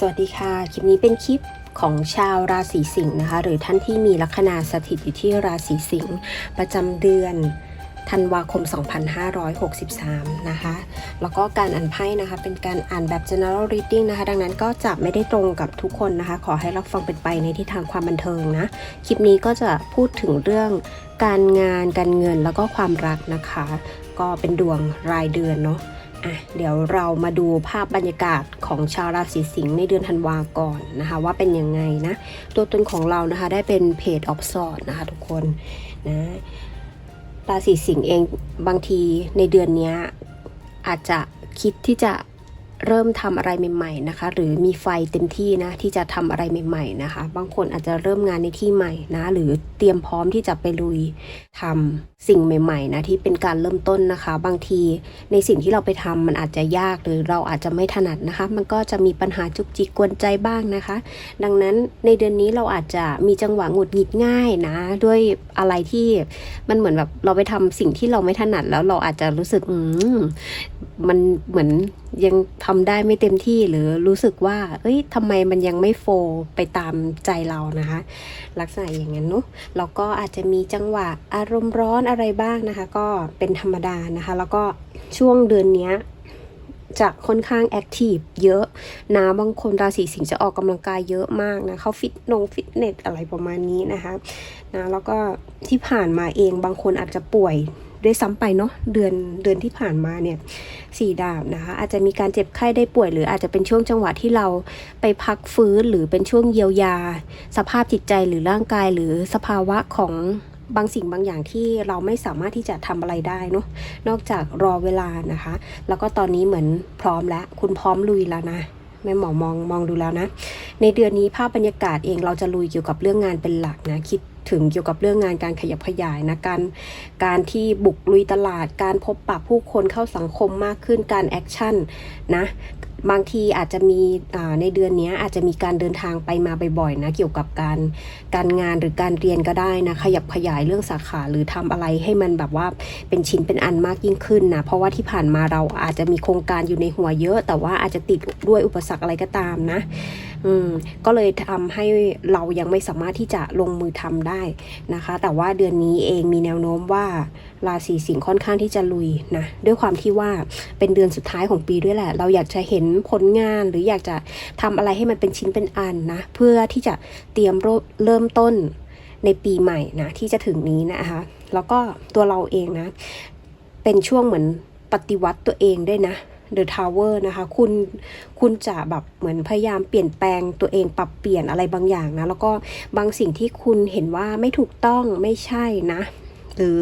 สวัสดีค่ะ คลิปนี้เป็นคลิปของชาวราศีสิงห์นะคะ หรือท่านที่มีลัคนาสถิตอยู่ที่ราศีสิงห์ประจำเดือนธันวาคม 2563 นะคะ แล้วก็การอ่านไพ่นะคะ เป็นการอ่านแบบ general reading นะคะ ดังนั้นก็จะไม่ได้ตรงกับทุกคนนะคะ ขอให้รับฟังเป็นไปในทิศทางความบันเทิงนะ คลิปนี้ก็จะพูดถึงเรื่องการงาน การเงิน แล้วก็ความรักนะคะ ก็เป็นดวงรายเดือนเนาะ อะเดี๋ยวเรามาดูภาพบรรยากาศของชาวราศีสิงห์ในเดือนธันวาก่อนนะคะ ว่าเป็นยังไงนะ ตัวตนของเรานะคะได้เป็นเพจออฟซอดนะคะทุกคนนะราศีสิงห์เองบางทีในเดือนนี้อาจจะคิดที่จะ เริ่มทำอะไรใหม่ๆนะคะ หรือมีไฟเต็มที่นะที่จะทำอะไรใหม่ ๆนะคะ บางคนอาจจะเริ่มงานในที่ใหม่นะ หรือเตรียมพร้อมที่จะไปลุยทำสิ่งใหม่ๆนะที่เป็นการเริ่มต้นนะคะ บางทีในสิ่งที่เราไปทำมันอาจจะยากหรือเราอาจจะไม่ถนัดนะคะ มันก็จะมีปัญหาจุกจิกกวนใจบ้างนะคะ ดังนั้นในเดือนนี้เราอาจจะมีจังหวะหงุดหงิดง่ายนะ ด้วยอะไรที่มันเหมือนแบบเราไปทำสิ่งที่เราไม่ถนัดแล้วเราอาจจะรู้สึกอืมมันเหมือนยังททำได้ไม่เต็มที่หรือรู้สึกว่าเอ้ยทำไมมันยังไม่โฟลไปตามใจเรานะคะ ลักษณะอย่างนั้นเนาะแล้วก็อาจจะมีจังหวะอารมณ์ร้อนอะไรบ้างนะคะ ก็เป็นธรรมดานะคะ แล้วก็ช่วงเดือนนี้จะค่อนข้างแอคทีฟเยอะนะบางคนราศีสิงห์จะออกกำลังกายเยอะมากนะเขาฟิตนงฟิตเนสอะไรประมาณนี้นะคะนะแล้วก็ที่ผ่านมาเองบางคนอาจจะป่วย ด้วยซ้ำไปเนาะเดือนเดือนที่ผ่านมาเนี่ยสี่ดาบนะคะ อาจจะมีการเจ็บไข้ได้ป่วย หรืออาจจะเป็นช่วงจังหวะที่เราไปพักฟื้นหรือเป็นช่วงเยียวยา สภาพจิตใจหรือร่างกายหรือสภาวะของบางสิ่งบางอย่างที่เราไม่สามารถที่จะทำอะไรได้เนาะนอกจากรอเวลานะคะ แล้วก็ตอนนี้เหมือนพร้อมแล้ว คุณพร้อมลุยแล้วนะแม่หมอมองมองดูแล้วนะ ในเดือนนี้ภาพบรรยากาศเองเราจะลุยเกี่ยวกับเรื่องงานเป็นหลักนะคิด ถึงเกี่ยวกับเรื่องงานการขยับขยายนะการการที่บุกลุยตลาด การพบปะผู้คนเข้าสังคมมากขึ้นการแอคชั่นนะ บางทีอาจจะมีในเดือนนี้อาจจะมีการเดินทางไปมาบ่อยๆนะเกี่ยวกับการการงานหรือการเรียนก็ได้นะขยับขยายเรื่องสาขาหรือทำอะไรให้มันแบบว่าเป็นชิ้นเป็นอันมากยิ่งขึ้นนะเพราะว่าที่ผ่านมาเราอาจจะมีโครงการอยู่ในหัวเยอะ แต่ว่าอาจจะติดด้วยอุปสรรคอะไรก็ตามนะอืมก็เลยทำให้เรายังไม่สามารถที่จะลงมือทำได้นะคะ แต่ว่าเดือนนี้เองมีแนวโน้มว่าราศีสิงห์ค่อนข้างที่จะลุยนะด้วยความที่ว่าเป็นเดือนสุดท้ายของปีด้วยแหละ เราอยากจะเห็นผลงานหรืออยากจะทำอะไรให้มันเป็นชิ้นเป็นอันนะเพื่อที่จะเตรียมเริ่มต้นในปีใหม่นะที่จะถึงนี้นะคะแล้วก็ตัวเราเองนะเป็นช่วงเหมือนปฏิวัติตัวเองด้วยนะ The Tower นะคะ คุณคุณจะแบบเหมือนพยายามเปลี่ยนแปลงตัวเองปรับเปลี่ยนอะไรบางอย่างนะ แล้วก็บางสิ่งที่คุณเห็นว่าไม่ถูกต้องไม่ใช่นะ หรือ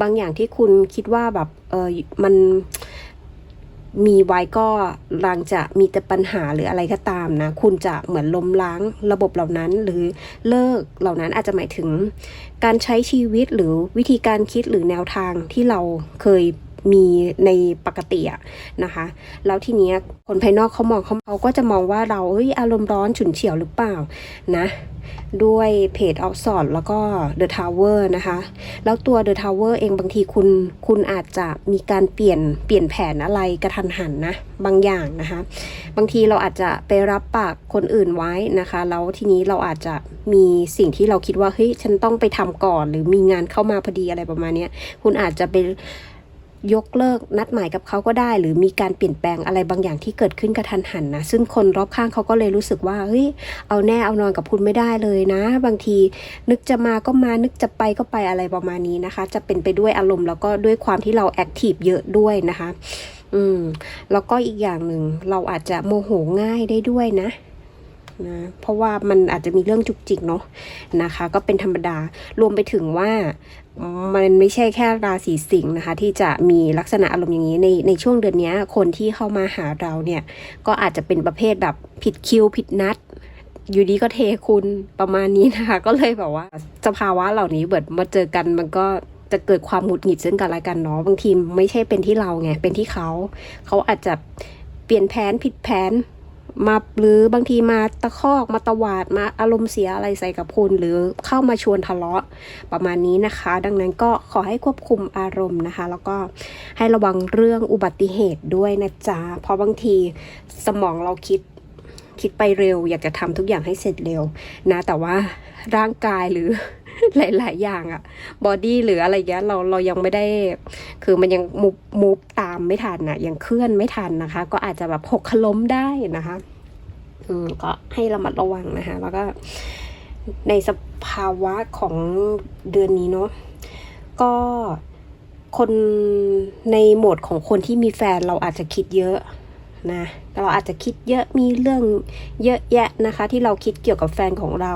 บางอย่างที่คุณคิดว่าแบบเออมันมีไว้ก็ลังจะมีแต่ปัญหาหรืออะไรก็ตามนะ คุณจะเหมือนล้มล้างระบบเหล่านั้น หรือเลิกเหล่านั้นอาจจะหมายถึง การใช้ชีวิตหรือวิธีการคิดหรือแนวทางที่เราเคย มีในปกติอะนะคะ แล้วทีเนี้ยคนภายนอกเขามองเขาเขาก็จะมองว่าเราเฮ้ยอารมณ์ร้อนฉุนเฉียวหรือเปล่านะ ด้วยเพจออฟสอดแล้วก็ The Tower นะคะ แล้วตัว The Tower เองบางทีคุณคุณอาจจะมีการเปลี่ยนเปลี่ยนแผนอะไรกระทันหันนะ บางอย่างนะคะ บางทีเราอาจจะไปรับปากคนอื่นไว้นะคะ แล้วทีนี้เราอาจจะมีสิ่งที่เราคิดว่าเฮ้ยฉันต้องไปทำก่อน หรือมีงานเข้ามาพอดีอะไรประมาณนี้คุณอาจจะไป ยกเลิกนัดหมายกับเขาก็ได้ หรือมีการเปลี่ยนแปลงอะไรบางอย่างที่เกิดขึ้นกระทันหันนะซึ่งคนรอบข้างเขาก็เลยรู้สึกว่าเฮ้ยเอาแน่เอานอนกับคุณไม่ได้เลยนะ บางทีนึกจะมาก็มานึกจะไปก็ไปอะไรประมาณนี้นะคะ จะเป็นไปด้วยอารมณ์แล้วก็ด้วยความที่เราแอคทีฟเยอะด้วยนะคะ อืมแล้วก็อีกอย่างหนึ่งเราอาจจะโมโหง่ายได้ด้วยนะนะเพราะว่ามันอาจจะมีเรื่องจุกจิกเนาะนะคะ ก็เป็นธรรมดารวมไปถึงว่า มันไม่ใช่แค่ราศีสิงห์นะคะ ที่จะมีลักษณะอารมณ์อย่างนี้ในในช่วงเดือนนี้คนที่เข้ามาหาเราเนี่ย ก็อาจจะเป็นประเภทแบบผิดคิวผิดนัดอยู่ดีก็เทคุณประมาณนี้นะคะ ก็เลยแบบว่าสภาวะเหล่านี้เบิดมาเจอกันมันก็จะเกิดความหงุดหงิดซึ่งกันและกันเนาะบางทีไม่ใช่เป็นที่เราไงเป็นที่เขา เขาอาจจะเปลี่ยนแผนผิดแผน มาหรือบางทีมาตะคอกมาตวาดมาอารมณ์เสียอะไรใส่กับคุณหรือเข้ามาชวนทะเลาะประมาณนี้นะคะ ดังนั้นก็ขอให้ควบคุมอารมณ์นะคะ แล้วก็ให้ระวังเรื่องอุบัติเหตุด้วยนะจ๊ะเพราะบางทีสมองเราคิดคิดไปเร็ว อยากจะทำทุกอย่างให้เสร็จเร็วนะ แต่ว่าร่างกายหรือ หลาย ๆ อย่างอะบอดี้หรืออะไรเงี้ยเราเรายังไม่ได้ คือมันยังมูฟมูฟตามไม่ทันนะยังเคลื่อนไม่ทันนะคะ ก็อาจจะแบบหกขล้มได้นะคะ อืมก็ให้ระมัดระวังนะคะ แล้วก็ในสภาวะของเดือนนี้เนาะก็คนในโหมดของคนที่มีแฟนเราอาจจะคิดเยอะ นะเราอาจจะคิดเยอะมีเรื่องเยอะแยะนะคะ ที่เราคิดเกี่ยวกับแฟนของเรา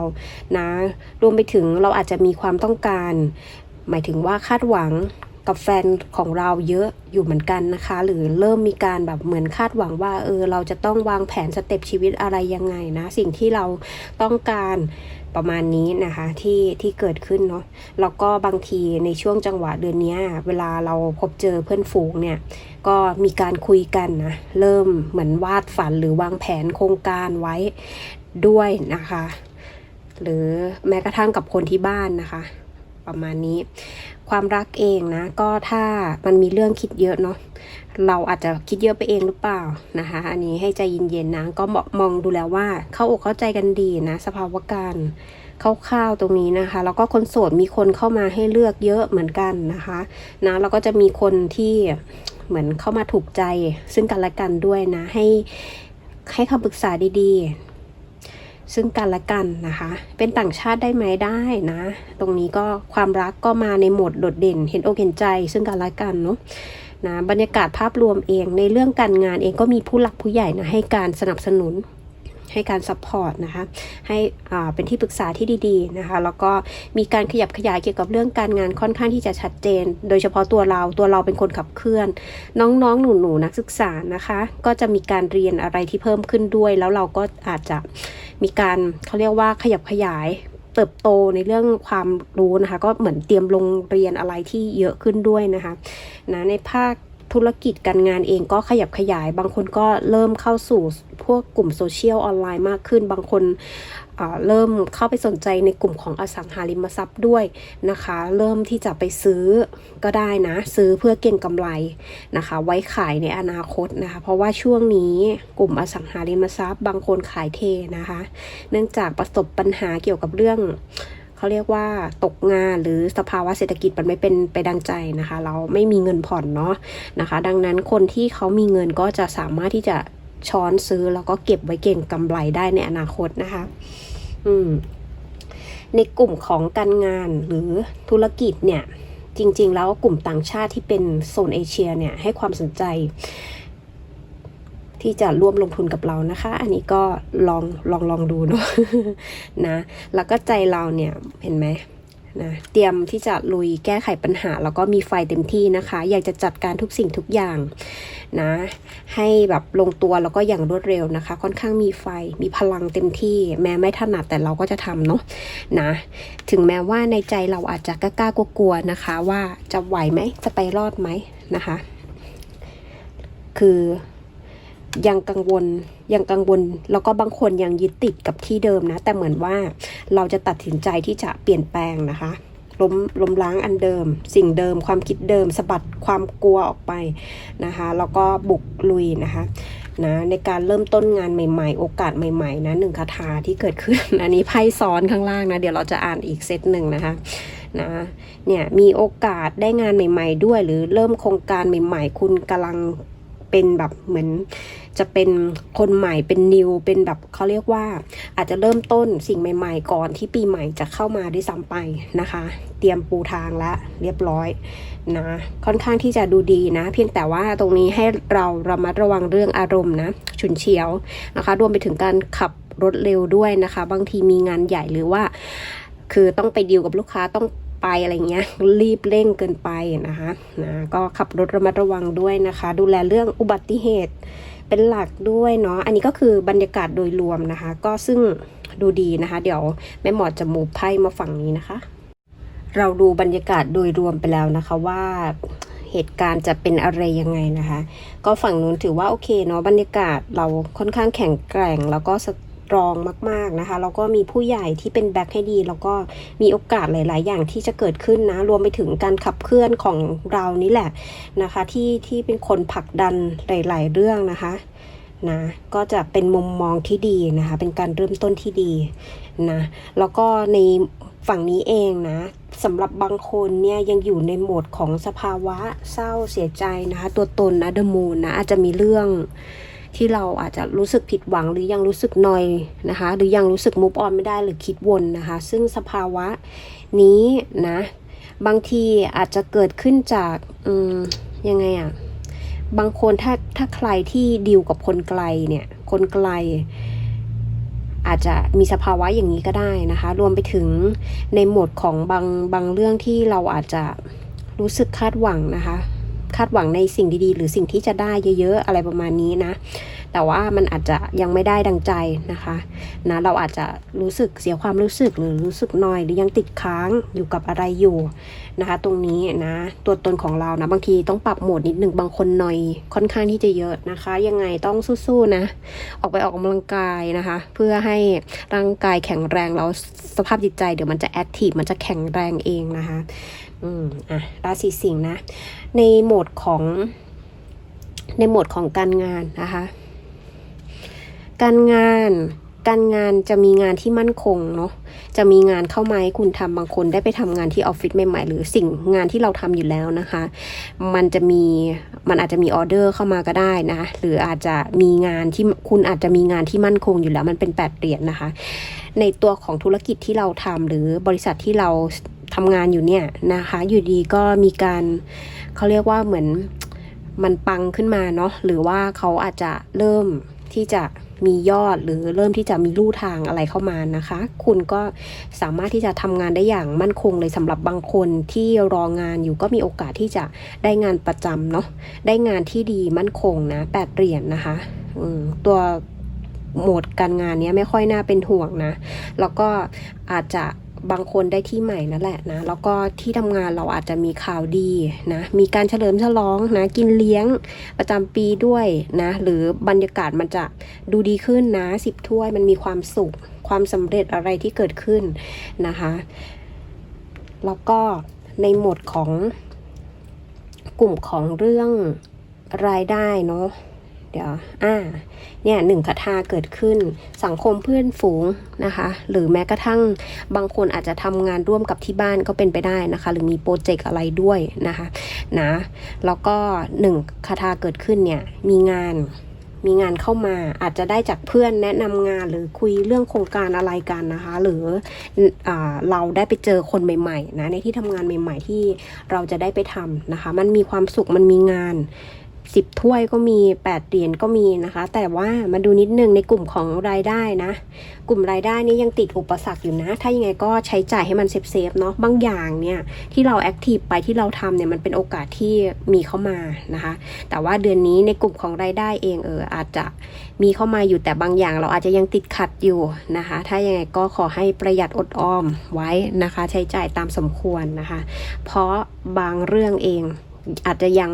นะรวมไปถึงเราอาจจะมีความต้องการ หมายถึงว่าคาดหวังกับแฟนของเราเยอะอยู่เหมือนกันนะคะ หรือเริ่มมีการแบบเหมือนคาดหวังว่าเออเราจะต้องวางแผนสเต็ปชีวิตอะไรยังไงนะ สิ่งที่เราต้องการ ประมาณนี้นะคะที่ที่เกิดขึ้นเนาะแล้วก็บางทีในช่วงจังหวะเดือนนี้เวลาเราพบเจอเพื่อนฝูงเนี่ยก็มีการคุยกันนะเริ่มเหมือนวาดฝันหรือวางแผนโครงการไว้ด้วยนะคะ หรือแม้กระทั่งกับคนที่บ้านนะคะ ประมาณนี้ ความรักเองนะ ก็ถ้ามันมีเรื่องคิดเยอะเนาะเราอาจจะคิดเยอะไปเองหรือเปล่านะคะ อันนี้ให้ใจเย็นๆนะก็มองดูแล้วว่าเข้าอกเข้าใจกันดีนะ สภาวะการคร่าวๆตรงนี้นะคะ แล้วก็คนโสดมีคนเข้ามาให้เลือกเยอะเหมือนกันนะคะนะแล้วก็จะมีคนที่เหมือนเข้ามาถูกใจซึ่งกันและกันด้วยนะให้ให้คำปรึกษาดีๆ ซึ่งกันและกันนะคะ เป็นต่างชาติได้ไหมได้นะ ตรงนี้ก็ความรักก็มาในโหมดโดดเด่น เห็นอกเห็นใจ ซึ่งกันและกันเนาะนะบรรยากาศภาพรวมเองในเรื่องการงานเองก็มีผู้หลักผู้ใหญ่นะให้การสนับสนุน ให้การซัพพอร์ตนะคะให้เป็นที่ปรึกษาที่ดีๆนะคะแล้วก็มีการขยับขยายเกี่ยวกับเรื่องการงานค่อนข้างที่จะชัดเจน โดยเฉพาะตัวเราตัวเราเป็นคนขับเคลื่อน น้องๆหนูๆนักศึกษานะคะ ก็จะมีการเรียนอะไรที่เพิ่มขึ้นด้วย แล้วเราก็อาจจะมีการเขาเรียกว่าขยับขยายเติบโตในเรื่องความรู้นะคะ ก็เหมือนเตรียมลงเรียนอะไรที่เยอะขึ้นด้วยนะคะนะในภาค ธุรกิจการงานเองก็ขยับขยาย บางคนก็เริ่มเข้าสู่พวกกลุ่มโซเชียลออนไลน์มากขึ้น บางคนเริ่มเข้าไปสนใจในกลุ่มของอสังหาริมทรัพย์ด้วยนะคะ เริ่มที่จะไปซื้อก็ได้นะ ซื้อเพื่อเก็งกำไรนะคะ ไว้ขายในอนาคตนะคะ เพราะว่าช่วงนี้กลุ่มอสังหาริมทรัพย์ บางคนขายเทนะคะ เนื่องจากประสบปัญหาเกี่ยวกับเรื่อง เขาเรียกว่าตกงานหรือสภาวะเศรษฐกิจมันไม่เป็นไปดังใจนะคะ เราไม่มีเงินผ่อนเนาะนะคะ ดังนั้นคนที่เขามีเงินก็จะสามารถที่จะช้อนซื้อแล้วก็เก็บไว้เก่งกำไรได้ในอนาคตนะคะ อืม ในกลุ่มของการงานหรือธุรกิจเนี่ย จริง ๆ แล้วกลุ่มต่างชาติที่เป็นโซนเอเชียเนี่ยให้ความสนใจ ที่จะร่วมลงทุนกับเรานะคะ อันนี้ก็ลองลองลองดูเนาะนะแล้วก็ใจเราเนี่ยเห็นไหมนะเตรียมที่จะลุยแก้ไขปัญหา แล้วก็มีไฟเต็มที่นะคะ อยากจะจัดการทุกสิ่งทุกอย่างนะ ให้แบบลงตัวแล้วก็อย่างรวดเร็วนะคะ ค่อนข้างมีไฟมีพลังเต็มที่ แม้ไม่ถนัดแต่เราก็จะทำเนาะนะ ถึงแม้ว่าในใจเราอาจจะกล้ากลัวๆนะคะ ว่าจะไหวไหมจะไปรอดไหมนะคะ คือ ยังกังวลยังกังวล แล้วก็บางคนยังยึดติดกับที่เดิมนะ แต่เหมือนว่าเราจะตัดสินใจที่จะเปลี่ยนแปลงนะคะล้มล้มล้างอันเดิม สิ่งเดิม ความคิดเดิมสะบัดความกลัวออกไปนะคะแล้วก็บุกลุยนะคะนะในการเริ่มต้นงานใหม่ ๆ โอกาสใหม่ๆนะหนึ่งคาถาที่เกิดขึ้นอันนี้ไพ่ซ้อนข้างล่างนะ เดี๋ยวเราจะอ่านอีกเซตหนึ่งนะคะนะเนี่ยมีโอกาสได้งานใหม่ ๆ ด้วย หรือเริ่มโครงการใหม่ ๆ คุณกำลังเป็นแบบเหมือน จะเป็นคนใหม่เป็นนิวเป็นแบบเขาเรียกว่า อาจจะเริ่มต้นสิ่งใหม่ ๆ ก่อนที่ปีใหม่จะเข้ามาด้วยซ้ำไปนะคะ เตรียมปูทางแล้วเรียบร้อยนะค่อนข้างที่จะดูดีนะ เพียงแต่ว่าตรงนี้ให้เราระมัดระวังเรื่องอารมณ์นะฉุนเฉียวนะคะ รวมไปถึงการขับรถเร็วด้วยนะคะ บางทีมีงานใหญ่หรือว่า คือต้องไปดีลกับลูกค้าต้องไปอะไรเงี้ยรีบเร่งเกินไปนะคะนะก็ขับรถระมัดระวังด้วยนะคะ ดูแลเรื่องอุบัติเหตุ เป็นหลักด้วยเนาะอันนี้ก็คือบรรยากาศโดยรวมนะคะ ก็ซึ่งดูดีนะคะ เดี๋ยวแม่หมอจะมูไพ่มาฝั่งนี้นะคะ เราดูบรรยากาศโดยรวมไปแล้วนะคะว่าเหตุการณ์จะเป็นอะไรยังไงนะคะ ก็ฝั่งนู้นถือว่าโอเคเนาะบรรยากาศเราค่อนข้างแข็งแกร่งแล้วก็ส ตรองมาก ๆนะคะแล้วก็มีผู้ใหญ่ที่เป็นแบ็คให้ดี แล้วก็มีโอกาสหลาย ๆ อย่างที่จะเกิดขึ้นนะรวมไปถึงการขับเคลื่อนของเรานี่แหละนะคะที่ที่เป็นคนผลักดันหลาย ๆ เรื่องนะคะนะก็จะเป็นมุมมองที่ดีนะคะเป็นการเริ่มต้นที่ดีนะแล้วก็ในฝั่งนี้เองนะสำหรับบางคนเนี่ยยังอยู่ในโหมดของสภาวะเศร้าเสียใจนะคะตัวตนนะเดมูนนะอาจจะมีเรื่อง ที่เราอาจจะรู้สึกผิดหวังหรือยังรู้สึกนอยนะคะ หรือยังรู้สึกมูฟออนไม่ได้หรือคิดวนนะคะ ซึ่งสภาวะนี้นะบางทีอาจจะเกิดขึ้นจากอืมยังไงอะบางคนถ้าถ้าใครที่ดีลกับคนไกลเนี่ยคนไกล อาจจะมีสภาวะอย่างนี้ก็ได้นะคะ รวมไปถึงในหมวดของบางบางเรื่องที่เราอาจจะรู้สึกคาดหวังนะคะ คาดหวังในสิ่งดีๆ หรือสิ่งที่จะได้เยอะๆ อะไรประมาณนี้นะ แต่ว่ามันอาจจะยังไม่ได้ดังใจนะคะนะเราอาจจะรู้สึกเสียความรู้สึกหรือรู้สึกนอย หรือยังติดค้างอยู่กับอะไรอยู่นะคะ ตรงนี้นะตัวตนของเรานะบางทีต้องปรับโหมดนิดหนึ่งบางคนหน่อยค่อนข้างที่จะเยอะนะคะ ยังไงต้องสู้ๆนะ ออกไปออกกำลังกายนะคะ เพื่อให้ร่างกายแข็งแรงแล้วสภาพจิตใจเดี๋ยวมันจะแอคทีฟมันจะแข็งแรงเองนะคะ อืมอะราศีสิงห์นะ ในโหมดของในโหมดของการงานนะคะ การงานการงานจะมีงานที่มั่นคงเนาะ จะมีงานเข้ามาให้คุณทำบางคนได้ไปทำงานที่ออฟฟิศใหม่ๆ หรือสิ่งงานที่เราทำอยู่แล้วนะคะ มันจะมีมันอาจจะมีออเดอร์เข้ามาก็ได้นะ หรืออาจจะมีงานที่คุณอาจจะมีงานที่มั่นคงอยู่แล้วมันเป็นแปดเหรียญนะคะ ในตัวของธุรกิจที่เราทำหรือบริษัทที่เรา ทำงานอยู่เนี่ยนะคะ อยู่ดีก็มีการเขาเรียกว่าเหมือนมันปังขึ้นมาเนาะหรือว่าเขาอาจจะเริ่มที่จะมียอดหรือเริ่มที่จะมีลู่ทางอะไรเข้ามานะคะ คุณก็สามารถที่จะทำงานได้อย่างมั่นคงเลยสำหรับบางคนที่รองานอยู่ก็มีโอกาสที่จะได้งานประจำเนาะได้งานที่ดีมั่นคงนะแปดเหรียญนนะคะตัวโหมดการงานเนี้ยไม่ค่อยน่าเป็นห่วงนะ แล้วก็อาจจะ บางคนได้ที่ใหม่นั่นแหละนะ แล้วก็ที่ทำงานเราอาจจะมีข่าวดีนะ มีการเฉลิมฉลองนะ กินเลี้ยงประจำปีด้วยนะ หรือบรรยากาศมันจะดูดีขึ้นนะสิบถ้วยมันมีความสุข ความสำเร็จอะไรที่เกิดขึ้นนะคะ แล้วก็ในหมวดของกลุ่มของเรื่องรายได้เนาะ เดี๋ยว อ่า เนี่ยหนึ่งคาถาเกิดขึ้น สังคมเพื่อนฝูงนะคะ หรือแม้กระทั่งบางคนอาจจะทำงานร่วมกับที่บ้านก็เป็นไปได้นะคะ หรือมีโปรเจกต์อะไรด้วยนะคะ นะ แล้วก็หนึ่งคาถาเกิดขึ้นเนี่ย มีงาน มีงานเข้ามา อาจจะได้จากเพื่อนแนะนำงานหรือคุยเรื่องโครงการอะไรกันนะคะ หรืออเราได้ไปเจอคนใหม่ๆนะ ในที่ทำงานใหม่ ๆ ที่เราจะได้ไปทำนะคะ มันมีความสุข มันมีงาน สิบถ้วยก็มีแปดเหรียญก็มีนะคะ แต่ว่ามาดูนิดนึงในกลุ่มของรายได้นะ กลุ่มรายได้นี้ยังติดอุปสรรคอยู่นะ ถ้ายังไงก็ใช้จ่ายให้มันเซฟเซฟๆเนาะบางอย่างเนี่ยที่เราแอคทีฟไปที่เราทำเนี่ยมันเป็นโอกาสที่มีเข้ามานะคะ แต่ว่าเดือนนี้ในกลุ่มของรายได้เองเอออาจจะมีเข้ามาอยู่แต่บางอย่างเราอาจจะยังติดขัดอยู่นะคะ ถ้ายังไงก็ขอให้ประหยัดอดออมไว้นะคะ ใช้จ่ายตามสมควรนะคะ เพราะบางเรื่องเองอาจจะยัง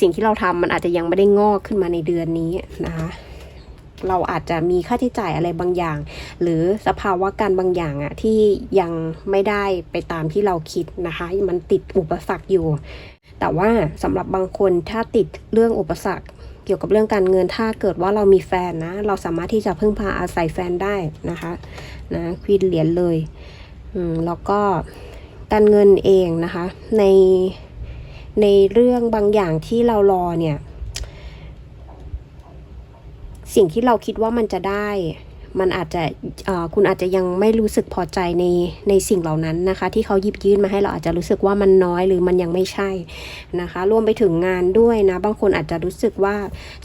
สิ่งที่เราทำมันอาจจะยังไม่ได้งอกขึ้นมาในเดือนนี้นะคะเราอาจจะมีค่าใช้จ่ายอะไรบางอย่าง หรือสภาวะการบางอย่างอะที่ยังไม่ได้ไปตามที่เราคิดนะคะ มันติดอุปสรรคอยู่ แต่ว่าสำหรับบางคนถ้าติดเรื่องอุปสรรค เกี่ยวกับเรื่องการเงินถ้าเกิดว่าเรามีแฟนนะ เราสามารถที่จะพึ่งพาอาศัยแฟนได้นะคะนะควีนเหรียญเลยอืมแล้วก็การเงินเองนะคะ ใน ในเรื่องบางอย่างที่เรารอเนี่ย สิ่งที่เราคิดว่ามันจะได้ มันอาจจะคุณอาจจะยังไม่รู้สึกพอใจในในสิ่งเหล่านั้นนะคะ ที่เขาหยิบยื่นมาให้เราอาจจะรู้สึกว่ามันน้อยหรือมันยังไม่ใช่นะคะ รวมไปถึงงานด้วยนะ บางคนอาจจะรู้สึกว่า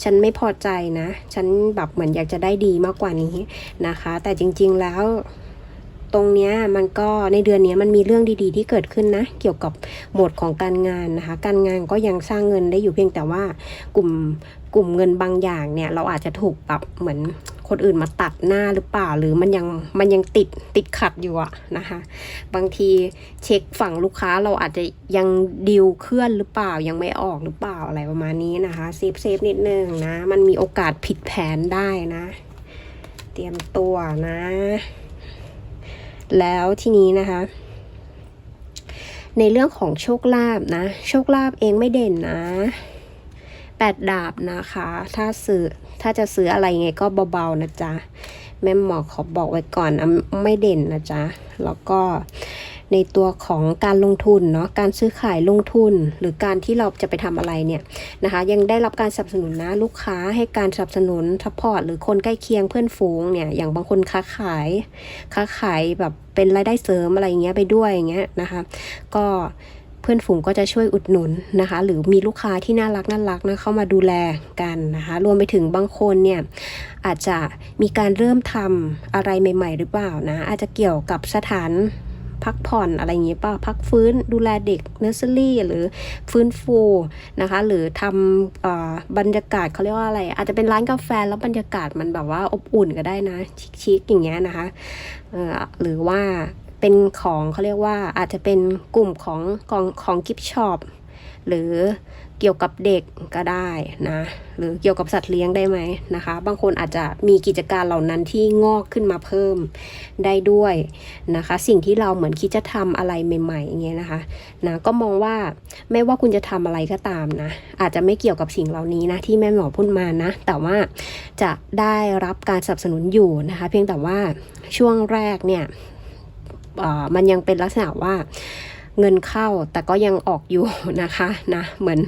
ฉันไม่พอใจนะ ฉันแบบเหมือนอยากจะได้ดีมากกว่านี้นะคะ แต่จริง ๆแล้ว ตรงเนี้ยมันก็ในเดือนเนี้ยมันมีเรื่องดีๆ ที่เกิดขึ้นนะ เกี่ยวกับโหมดของการงานนะคะ การงานก็ยังสร้างเงินได้อยู่เพียงแต่ว่ากลุ่มกลุ่มเงินบางอย่างเนี่ยเราอาจจะถูกแบบเหมือนคนอื่นมาตัดหน้าหรือเปล่า หรือมันยังมันยังติดติดขัดอยู่อะนะคะ บางทีเช็คฝั่งลูกค้าเราอาจจะยังดิวเคลื่อนหรือเปล่ายังไม่ออกหรือเปล่าอะไรประมาณนี้นะคะเซฟเซฟนิดนึงนะ มันมีโอกาสผิดแผนได้นะ เตรียมตัวนะ แล้วทีนี้นะคะ ในเรื่องของโชคลาภนะ โชคลาภเองไม่เด่นนะแปดดาบนะคะ ถ้าซื้อถ้าจะซื้ออะไรไงก็เบาๆนะจ๊ะ แม่หมอขอบอกไว้ก่อนนะไม่เด่นนะจ๊ะ แล้วก็ ในตัวของการลงทุนเนาะการซื้อขายลงทุน หรือการที่เราจะไปทำอะไรเนี่ยนะคะ ยังได้รับการสนับสนุนนะลูกค้าให้การสนับสนุนซัพพอร์ตหรือคนใกล้เคียงเพื่อนฝูงเนี่ยอย่างบางคนค้าขาย ค้าขายแบบเป็นรายได้เสริมอะไรอย่างเงี้ยไปด้วยอย่างเงี้ยนะคะ ก็เพื่อนฝูงก็จะช่วยอุดหนุนนะคะ หรือมีลูกค้าที่น่ารักน่ารักนะเข้ามาดูแลกันนะคะ รวมไปถึงบางคนเนี่ยอาจจะมีการเริ่มทำอะไรใหม่ ๆ หรือเปล่านะ อาจจะเกี่ยวกับสถาน พักผ่อนอะไรอย่างเงี้ยป่ะพักฟื้นดูแลเด็กเนอร์เซอรี่หรือฟื้นฟูนะคะหรือทำอบรรยากาศเขาเรียกว่าอะไร อาจจะเป็นร้านกาแฟแล้วบรรยากาศมันแบบว่าอบอุ่นก็ได้นะชิคๆอย่างเงี้ยนะคะหรือว่าเป็นของเขาเรียกว่าอาจจะเป็นกลุ่มของของของกิฟช็อปหรือ เกี่ยวกับเด็กก็ได้นะหรือเกี่ยวกับสัตว์เลี้ยงได้ไหมนะคะ บางคนอาจจะมีกิจการเหล่านั้นที่งอกขึ้นมาเพิ่มได้ด้วยนะคะ สิ่งที่เราเหมือนคิดจะทำอะไรใหม่ๆอย่างเงี้ยนะคะนะก็มองว่าไม่ว่าคุณจะทำอะไรก็ตามนะอาจจะไม่เกี่ยวกับสิ่งเหล่านี้นะที่แม่หมอพูดมานะ แต่ว่าจะได้รับการสนับสนุนอยู่นะคะ เพียงแต่ว่าช่วงแรกเนี่ยมันยังเป็นลักษณะว่าเงินเข้าแต่ก็ยังออกอยู่นะคะนะเหมือน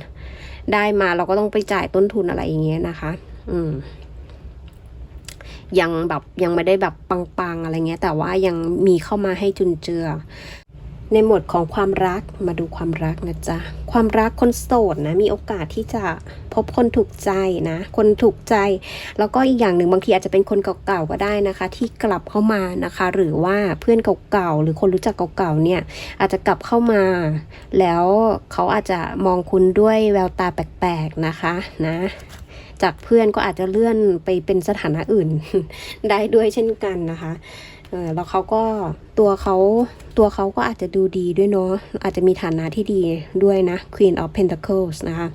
ได้มาเราก็ต้องไปจ่ายต้นทุนอะไรอย่างเงี้ยนะคะ อืม ยังแบบยังไม่ได้แบบปังๆอะไรเงี้ย แต่ว่ายังมีเข้ามาให้จุนเจือ ในหมวดของความรักมาดูความรักนะจ๊ะ ความรักคนโสดนะมีโอกาสที่จะพบคนถูกใจนะ คนถูกใจ แล้วก็อีกอย่างหนึ่งบางทีอาจจะเป็นคนเก่าๆก็ได้นะคะ ที่กลับเข้ามานะคะ หรือว่าเพื่อนเก่าๆหรือคนรู้จักเก่าๆเนี่ยอาจจะกลับเข้ามา แล้วเขาอาจจะมองคุณด้วยแววตาแปลกๆนะคะนะจากเพื่อนก็อาจจะเลื่อนไปเป็นสถานะอื่น ได้ด้วยเช่นกันนะคะ เออแล้วเขาก็ตัวเขาตัวเขาก็อาจจะดูดีด้วยเนาะอาจจะมีฐานะที่ดีด้วยนะ Queen of Pentacles นะคะ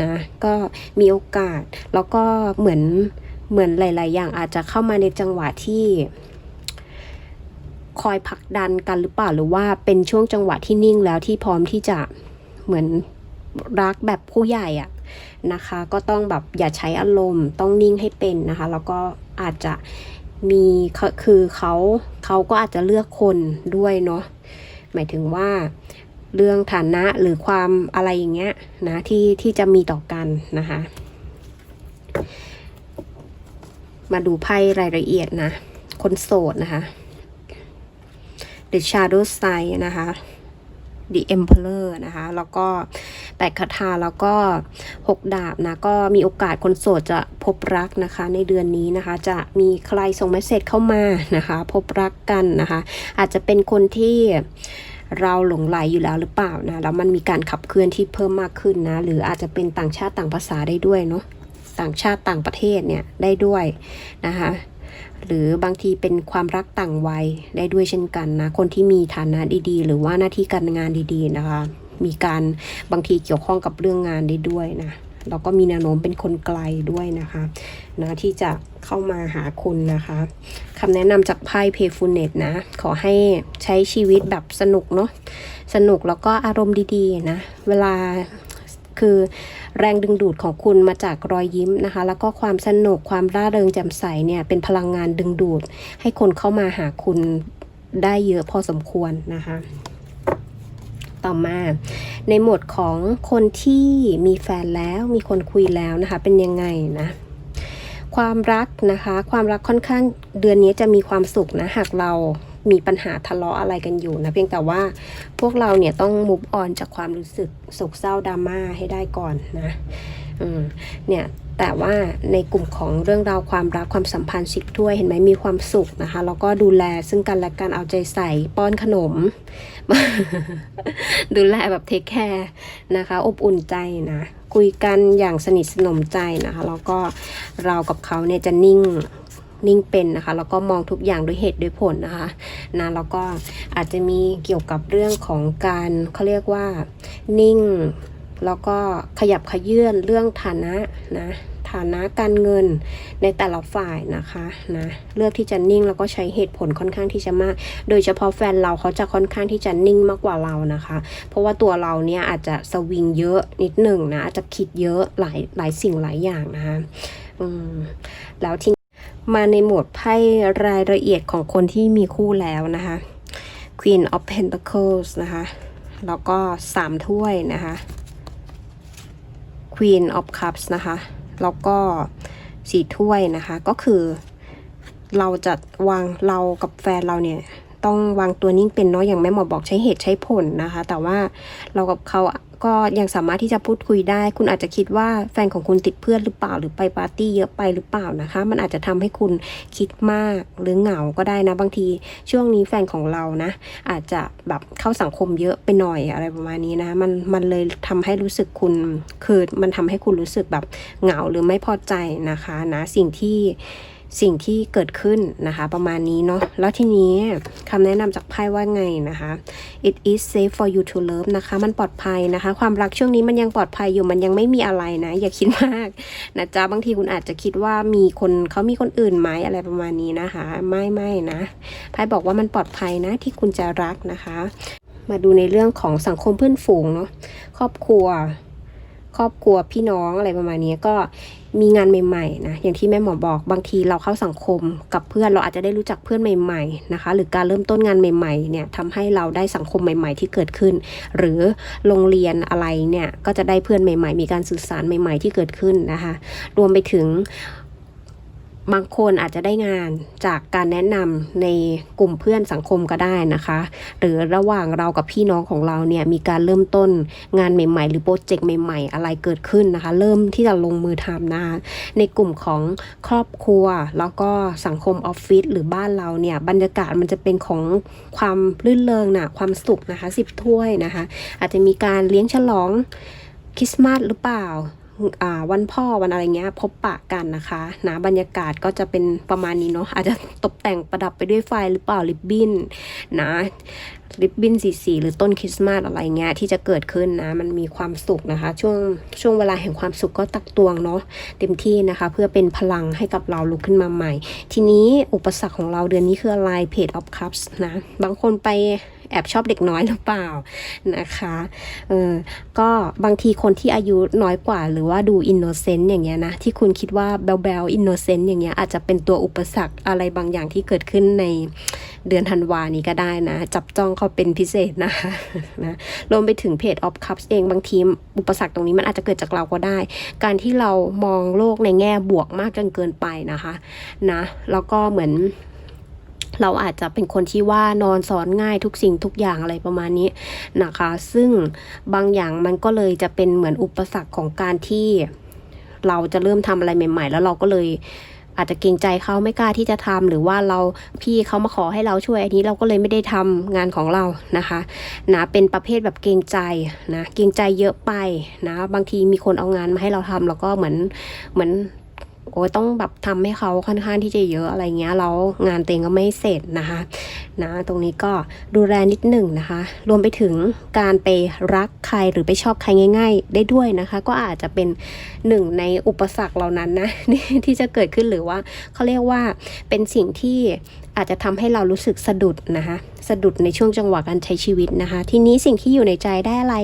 นะก็มีโอกาสแล้วก็เหมือนเหมือนหลาย ๆ อย่างอาจจะเข้ามาในจังหวะที่คอยผลักดันกันหรือเปล่าหรือว่าเป็นช่วงจังหวะที่นิ่งแล้วที่พร้อมที่จะเหมือนรักแบบผู้ใหญ่อะนะคะ ก็ต้องแบบอย่าใช้อารมณ์ ต้องนิ่งให้เป็นนะคะ แล้วก็อาจจะ มีคือเขาเขาก็อาจจะเลือกคนด้วยเนาะหมายถึงว่าเรื่องฐานะหรือความอะไรอย่างเงี้ยนะที่ที่จะมีต่อกันนะคะ มาดูไพ่รายละเอียดนะ คนโสดนะคะ The Shadow Side นะคะ The Emperor นะคะ แล้วก็ แปดคาถาแล้วก็หกดาบนะ ก็มีโอกาสคนโสดจะพบรักนะคะ ในเดือนนี้นะคะ จะมีใครส่งเมสเซจเข้ามานะคะ พบรักกันนะคะ อาจจะเป็นคนที่เราหลงไหลอยู่แล้วหรือเปล่านะ แล้วมันมีการขับเคลื่อนที่เพิ่มมากขึ้นนะ หรืออาจจะเป็นต่างชาติต่างภาษาได้ด้วยเนาะ ต่างชาติต่างประเทศเนี่ยได้ด้วยนะคะหรือบางทีเป็นความรักต่างวัยได้ด้วยเช่นกันนะ คนที่มีฐานะดีๆ หรือว่าหน้าที่การงานดีๆนะคะ มีการบางทีเกี่ยวข้องกับเรื่องงานได้ด้วยนะแล้วก็มีแนวโน้มเป็นคนไกลด้วยนะคะนะที่จะเข้ามาหาคุณนะคะคำแนะนำจากไพ่ Payfulness นะ ขอให้ใช้ชีวิตแบบสนุกเนาะสนุกแล้วก็อารมณ์ดีๆนะ เวลาคือแรงดึงดูดของคุณมาจากรอยยิ้มนะคะ แล้วก็ความสนุกความร่าเริงแจ่มใสเนี่ยเป็นพลังงานดึงดูด ให้คนเข้ามาหาคุณได้เยอะพอสมควรนะคะ ต่อมา ในหมวดของคนที่มีแฟนแล้วมีคนคุยแล้วนะคะ เป็นยังไงนะความรักนะคะ ความรักค่อนข้างเดือนนี้จะมีความสุขนะ หากเรามีปัญหาทะเลาะอะไรกันอยู่นะ เพียงแต่ว่าพวกเราเนี่ยต้องมุฟออนจากความรู้สึกโศกเศร้าดราม่าให้ได้ก่อนนะ อืมเนี่ย แต่ว่าในกลุ่มของเรื่องราวความรักความสัมพันธ์สิบถ้วยเห็นไหมมีความสุขนะคะแล้วก็ดูแลซึ่งกันและกันเอาใจใส่ป้อนขนม ดูแลแบบเทคแคร์นะคะ อบอุ่นใจนะคุยกันอย่างสนิทสนมใจนะคะแล้วก็เรากับเขาเนี่ยจะนิ่งนิ่งเป็นนะคะแล้วก็มองทุกอย่างด้วยเหตุด้วยผลนะคะนะแล้วก็อาจจะมีเกี่ยวกับเรื่องของการเขาเรียกว่านิ่ง แล้วก็ขยับขยื่นเรื่องฐานะนะ ฐานะการเงินในแต่ละฝ่ายนะคะนะเลือกที่จะนิ่งแล้วก็ใช้เหตุผลค่อนข้างที่จะมาก โดยเฉพาะแฟนเราเขาจะค่อนข้างที่จะนิ่งมากกว่าเรานะคะ เพราะว่าตัวเราเนี่ยอาจจะสวิงเยอะนิดหนึ่งนะอาจจะคิดเยอะหลายหลายสิ่งหลายอย่างนะคะอืมแล้วทีมาในโหมดไพ่รายละเอียดของคนที่มีคู่แล้วนะคะ Queen of Pentacles นะคะ แล้วก็สามถ้วยนะคะ Queen of Cups นะคะ แล้วก็สีถ้วยนะคะก็คือเราจะวางเรากับแฟนเราเนี่ยต้องวางตัวนิ่งเป็นเนาะอย่างแม่หมอบอกใช้เหตุใช้ผลนะคะ แต่ว่าเรากับเขา ก็ยังสามารถที่จะพูดคุยได้ คุณอาจจะคิดว่าแฟนของคุณติดเพื่อนหรือเปล่า หรือไปปาร์ตี้เยอะไปหรือเปล่านะคะ มันอาจจะทำให้คุณคิดมากหรือเหงาก็ได้นะ บางทีช่วงนี้แฟนของเรานะ อาจจะแบบเข้าสังคมเยอะไปหน่อยอะไรประมาณนี้นะมันมันเลยทำให้รู้สึกคุณคือมันทำให้คุณรู้สึกแบบเหงาหรือไม่พอใจนะคะนะสิ่งที่ สิ่งที่เกิดขึ้นนะคะ ประมาณนี้เนาะแล้วทีนี้คำแนะนำจากไพ่ว่าไงนะคะ it is safe for you to love นะคะมันปลอดภัยนะคะ ความรักช่วงนี้มันยังปลอดภัยอยู่มันยังไม่มีอะไรนะ อย่าคิดมากนะจ๊ะบางทีคุณอาจจะคิดว่ามีคนเขามีคนอื่นไหมอะไรประมาณนี้นะคะ ไม่ไม่นะไพ่บอกว่ามันปลอดภัยนะที่คุณจะรักนะคะ มาดูในเรื่องของสังคมเพื่อนฝูงเนาะครอบครัวครอบครัวพี่น้องอะไรประมาณนี้ก็ มีงานใหม่ๆนะอย่างที่แม่หมอบอกบางทีเราเข้าสังคมกับเพื่อนเราอาจจะได้รู้จักเพื่อนใหม่ๆนะคะ หรือการเริ่มต้นงานใหม่ๆเนี่ยทำให้เราได้สังคมใหม่ๆ ที่เกิดขึ้น หรือโรงเรียนอะไรเนี่ยก็จะได้เพื่อนใหม่ ๆ มีการสื่อสารใหม่ ๆ ที่เกิดขึ้นนะคะ รวมไปถึง บางคนอาจจะได้งานจากการแนะนำในกลุ่มเพื่อนสังคมก็ได้นะคะ หรือระหว่างเรากับพี่น้องของเราเนี่ยมีการเริ่มต้นงานใหม่ ๆ หรือโปรเจกต์ใหม่ ๆ อะไรเกิดขึ้นนะคะ เริ่มที่จะลงมือทำนะคะในกลุ่มของครอบครัว แล้วก็สังคมออฟฟิศหรือบ้านเราเนี่ยบรรยากาศมันจะเป็นของความรื่นเริงนะความสุขนะคะสิบถ้วยนะคะ อาจจะมีการเลี้ยงฉลองคริสต์มาสหรือเปล่า วันพ่อวันอะไรเงี้ยพบปะกันนะคะนะบรรยากาศก็จะเป็นประมาณนี้เนาะอาจจะตกแต่งประดับไปด้วยไฟหรือเปล่าริบบิ้นนะริบบิ้นสีสีหรือต้นคริสต์มาสอะไรเงี้ยที่จะเกิดขึ้นนะมันมีความสุขนะคะ ช่วงช่วงเวลาแห่งความสุขก็ตักตวงเนาะเต็มที่นะคะ เพื่อเป็นพลังให้กับเราลุกขึ้นมาใหม่ ทีนี้อุปสรรคของเราเดือนนี้คืออะไร Page of Cups นะบางคนไป แอบชอบเด็กน้อยหรือเปล่านะคะเออก็บางทีคนที่อายุน้อยกว่า หรือว่าดูอินโนเซนต์อย่างเงี้ยนะที่คุณคิดว่าแบลแบลอินโนเซนต์อย่างเงี้ยอาจจะเป็นตัวอุปสรรคอะไรบางอย่างที่เกิดขึ้นในเดือนธันวานี้ก็ได้นะ จับจ้องเขาเป็นพิเศษนะคะนะรวมไปถึงเพจออฟคัพเองบางทีอุปสรรคตรงนี้มันอาจจะเกิดจากเราก็ได้ การที่เรามองโลกในแง่บวกมากจนเกินไปนะคะนะแล้วก็เหมือน เราอาจจะเป็นคนที่ว่านอนสอนง่ายทุกสิ่งทุกอย่างอะไรประมาณนี้นะคะ ซึ่งบางอย่างมันก็เลยจะเป็นเหมือนอุปสรรคของการที่ เราจะเริ่มทำอะไรใหม่ ๆ แล้วเราก็เลยอาจจะเกรงใจเขาไม่กล้าที่จะทำหรือว่าเราพี่เขามาขอให้เราช่วยอันนี้เราก็เลยไม่ได้ทำงานของเรานะคะนะเป็นประเภทแบบเกรงใจนะเกรงใจเยอะไปนะบางทีมีคนเอางานมาให้เราทำแล้วก็เหมือนเหมือน โอ้ต้องแบบทำให้เขาค่อนข้างที่จะเยอะอะไรเงี้ยแล้วงานเต็งก็ไม่เสร็จนะคะนะตรงนี้ก็ดูแลนิดหนึ่งนะคะ รวมไปถึงการไปรักใครหรือไปชอบใครง่าย ๆ ได้ด้วยนะคะ ก็อาจจะเป็นหนึ่งในอุปสรรคเหล่านั้นนะที่จะเกิดขึ้นหรือว่าเขาเรียกว่าเป็นสิ่งที่ อาจจะทำให้เรารู้สึกสะดุดนะคะ สะดุดในช่วงจังหวะการใช้ชีวิตนะคะ ทีนี้สิ่งที่อยู่ในใจได้อะไร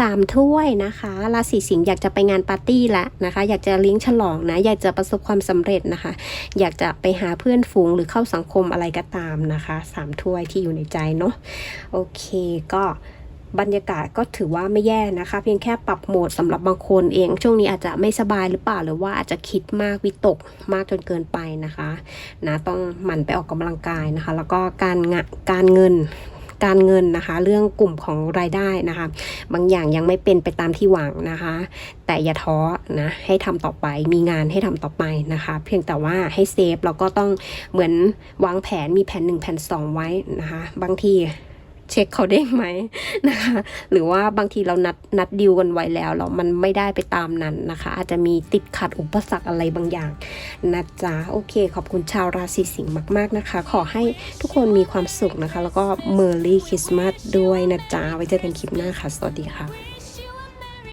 สามถ้วยนะคะราศีสิงห์อยากจะไปงานปาร์ตี้ละนะคะ อยากจะเลี้ยงฉลองนะ อยากจะประสบความสำเร็จนะคะ อยากจะไปหาเพื่อนฝูงหรือเข้าสังคมอะไรก็ตามนะคะสามถ้วยที่อยู่ในใจเนาะโอเคก็ บรรยากาศก็ถือว่าไม่แย่นะคะ เพียงแค่ปรับโหมดสำหรับบางคนเอง ช่วงนี้อาจจะไม่สบายหรือเปล่าหรือว่าอาจจะคิดมากวิตกมากจนเกินไปนะคะนะต้องหมั่นไปออกกำลังกายนะคะ แล้วก็การงการเงินการเงินนะคะ เรื่องกลุ่มของรายได้นะคะ บางอย่างยังไม่เป็นไปตามที่หวังนะคะ แต่อย่าท้อนะให้ทำต่อไปมีงานให้ทำต่อไปนะคะ เพียงแต่ว่าให้เซฟแล้วก็ต้องเหมือนวางแผนมีแผนหนึ่งแผนสองไว้นะคะ บางที เช็คเขาเด้งไหมนะคะ หรือว่าบางทีเรานัดนัดดิวกันไว้แล้วแล้วมันไม่ได้ไปตามนั้นนะคะ อาจจะมีติดขัดอุปสรรคอะไรบางอย่างนะจ๊ะโอเค ขอบคุณชาวราศีสิงห์มาก ๆนะคะ ขอให้ทุกคนมีความสุขนะคะ แล้วก็เมอร์รี่คริสต์มาสด้วยนะจ๊ะไว้เจอกันคลิปหน้าค่ะ สวัสดีค่ะ